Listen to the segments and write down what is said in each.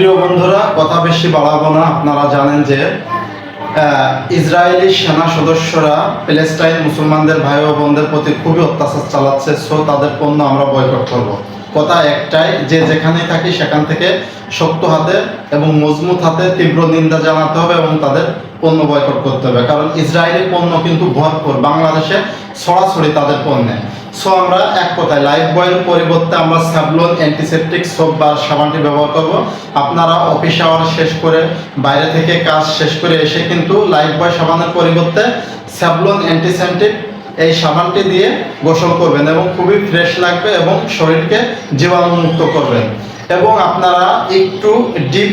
প্রিয় বন্ধুরা, কথা বেশি বাড়াবো না। আপনারা জানেন যে ইসরায়েলি সেনা সদস্যরা প্যালেস্টাইন মুসলমানদের ভাই ও বোনদের প্রতি খুবই অত্যাচার চালাচ্ছে সো তাদের পণ্য আমরা বয়কট করব। কথা একটাই, যে যেখানেই থাকি সেখান থেকে শক্ত হাতে এবং মজবুত হাতে তীব্র নিন্দা জানাতে হবে এবং তাদের পণ্য বয়কট করতে হবে। কারণ ইসরায়েলি পণ্য কিন্তু ভরপুর। বাংলাদেশে ছড়াছড়ি তাদের পণ্যে। সো আমরা এক কথায় লাইফ বয়ের পরিবর্তে আমরা স্যাভলন অ্যান্টিসেপটিক সোপ বা সাবানটি ব্যবহার করব। আপনারা অফিস আওয়ার শেষ করে বাইরে থেকে কাজ শেষ করে এসে কিন্তু লাইফ বয় সাবানের পরিবর্তে স্যাভলন অ্যান্টিসেপটিক এই সাবানটি দিয়ে গোসল করবেন এবং খুবই ফ্রেশ লাগবে এবং শরীরকে জীবাণুমুক্ত করবেন। এবং আপনারা একটু ডিপ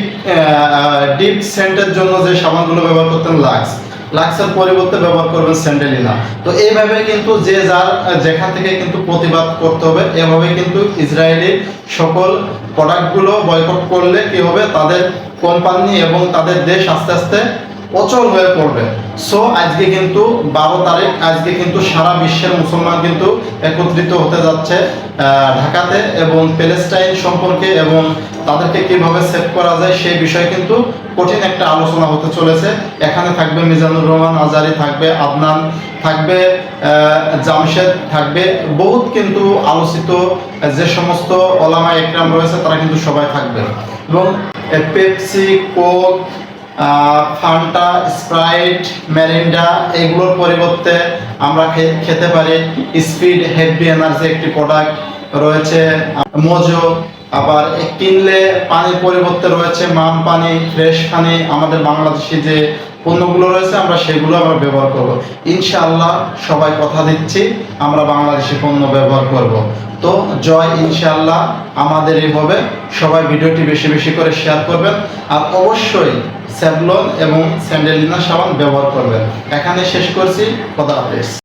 ডিপ সেন্টের জন্য যে সাবানগুলো ব্যবহার করতেন লাক্স লাক্সের পরিবর্তে ব্যবহার করবেন স্যান্ডেলিনা তো এইভাবে কিন্তু যে যার, যেখান থেকে কিন্তু প্রতিবাদ করতে হবে, এভাবে কিন্তু ইসরায়েলি সকল প্রোডাক্টগুলো বয়কট করলে কি হবে? তাদের কোম্পানি এবং তাদের দেশ আস্তে আস্তে অচল হয়ে পড়বে। সো আজকে কিন্তু বারো তারিখ, আজকে কিন্তু সারা বিশ্বের মুসলমান কিন্তু একত্রিত হতে যাচ্ছে ঢাকাতে এবং প্যালেস্টাইন সম্পর্কে এবং তাদেরকে কীভাবে সেভ করা যায় সেই বিষয়ে কিন্তু কঠিন একটা আলোচনা হতে চলেছে। এখানে থাকবে মিজানুর রহমান, আজারি থাকবে, আদনান থাকবে জামশেদ থাকবে, বহুত কিন্তু আলোচিত যে সমস্ত ওলামা একরাম রয়েছে, তারা কিন্তু সবাই থাকবে। এবং Pepsi, Coke Fanta, Sprite, Mirinda, এগুলোর পরিবর্তে আমরা খেতে পারি স্পিড হেভি এনার্জি একটি প্রোডাক্ট রয়েছে, মোজো, আবার কিনলে পানির পরিবর্তে রয়েছে মাম পানি, ফ্রেশ পানি, আমাদের বাংলাদেশি যে পণ্যগুলো রয়েছে আমরা সেগুলো আমরা ব্যবহার করব। ইনশাআল্লাহ সবাই কথা দিচ্ছি, আমরা বাংলাদেশি পণ্য ব্যবহার করব। তো জয় ইনশাআল্লাহ, আমাদেরই হবে। সবাই ভিডিওটি বেশি বেশি করে শেয়ার করবেন। আর অবশ্যই স্যাভলন এবং স্যান্ডেলিনা সাবান ব্যবহার করবেন। এখানে শেষ করছি। কথা হাফেজ।